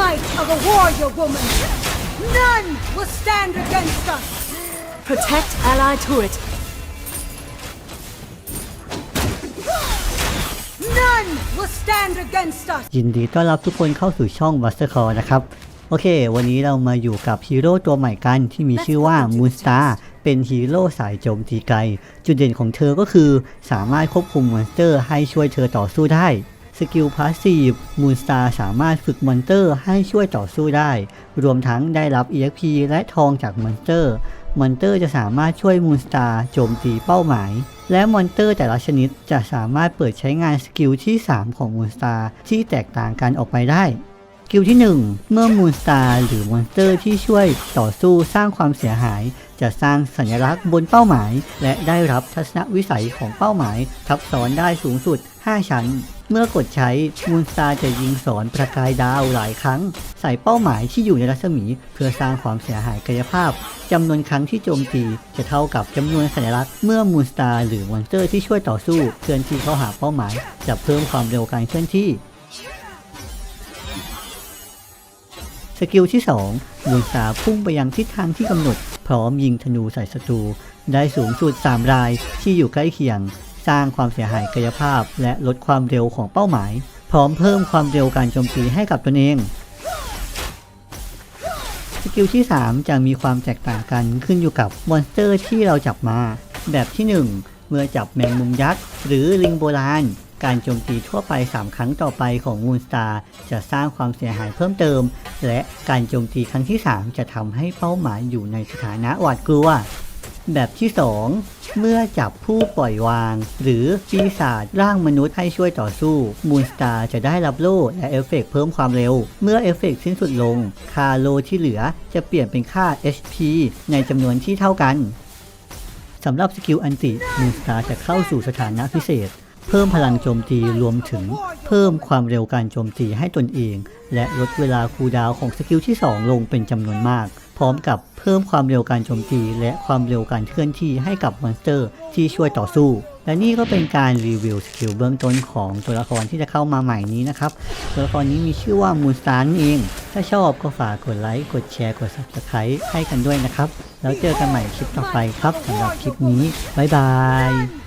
might of a warrior woman. None will stand against us. Protect ally turret. None will stand against us. ยินดีต้อนรับทุกคนเข้าสู่ช่อง Master Call นะครับ โอเค วันนี้เรามาอยู่กับฮีโร่ตัวใหม่กันที่มีชื่อว่า Moonstar เป็นฮีโร่สายโจมตีไกล จุดเด่นของเธอก็คือสามารถควบคุมมอนสเตอร์ให้ช่วยเธอต่อสู้ได้ สกิลพาสซีฟมูนสตาร์สามารถฝึกมอนเตอร์ให้ช่วยต่อสู้ได้ รวมทั้งได้รับ EXP และทองจากมอนเตอร์ มอนเตอร์จะสามารถช่วยมูนสตาร์โจมตีเป้าหมาย และมอนเตอร์แต่ละชนิดจะสามารถเปิดใช้งานสกิลที่ 3 ของมูนสตาร์ที่แตกต่างกันออกไปได้ กิลที่ 1 เมื่อมูนสตาร์หรือมอนสเตอร์ที่ช่วยต่อสู้สร้างความเสียหาย จะสร้างสัญลักษณ์บนเป้าหมาย และได้รับทัศนวิสัยของเป้าหมาย ทับซ้อนได้สูงสุด 5 ชั้น เมื่อกดใช้มูนสตาร์จะยิงสอนประกายดาวหลายครั้ง ใส่เป้าหมายที่อยู่ในรัศมี เพื่อสร้างความเสียหายกายภาพจำนวนครั้งที่โจมตีจะเท่ากับจำนวนสัญลักษณ์เมื่อมูนสตาร์หรือมอนสเตอร์ที่ช่วยต่อสู้เคลื่อนที่เข้าหาเป้าหมายจะเพิ่มความเร็วการเคลื่อนที่ กิลที่2มูนสตาพุ่งไปยังทิศทางที่กำหนด พร้อมยิงธนูใส่ศัตรู ได้สูงสุด 3 รายที่อยู่ใกล้เคียง สร้างความเสียหายกายภาพ และลดความเร็วของเป้าหมาย พร้อมเพิ่มความเร็วการโจมตีให้กับตนเองสกิลที่ 3 จะมีความแตกต่างกันขึ้นอยู่กับมอนสเตอร์ที่เราจับมา แบบที่ 1 เมื่อจับแมงมุมยักษ์ หรือลิงโบราณ การโจมตีทั่วไป 3 ครั้งต่อไปของมูนสตาร์จะสร้างความเสียหายเพิ่มเติม และการโจมตีครั้งที่ 3 จะทำให้เป้าหมายอยู่ในสถานะหวาดกลัว แบบที่ 2 เมื่อจับผู้ปล่อยวาง หรือปีศาจร่างมนุษย์ให้ช่วยต่อสู้มูนสตาร์จะได้รับโล่และเอฟเฟกต์เพิ่มความเร็ว เมื่อเอฟเฟกต์สิ้นสุดลง ค่าโลที่เหลือจะเปลี่ยนเป็นค่า HP ในจำนวนที่เท่ากันสำหรับสกิลอันติมูนสตาร์จะเข้าสู่สถานะพิเศษ เพิ่มพลังโจมตีรวมถึง เพิ่มความเร็วการโจมตีให้ตนเอง และลดเวลาคูลดาวของสกิลที่ 2 ลงเป็นจำนวนมาก พร้อมกับเพิ่มความเร็วการโจมตี และความเร็วการเคลื่อนที่ให้กับมอนสเตอร์ที่ช่วยต่อสู้ และนี่ก็เป็นการรีวิวสกิลเบื้องต้นของตัวละครที่จะเข้ามาใหม่นี้นะครับ ตัวละครนี้มีชื่อว่ามูนสตาร์นั่นเอง ถ้าชอบก็ฝากกดไลค์กดแชร์กด subscribe ให้กันด้วยนะครับ แล้วเจอกันใหม่คลิปต่อไปครับสำหรับคลิปนี้บ๊ายบาย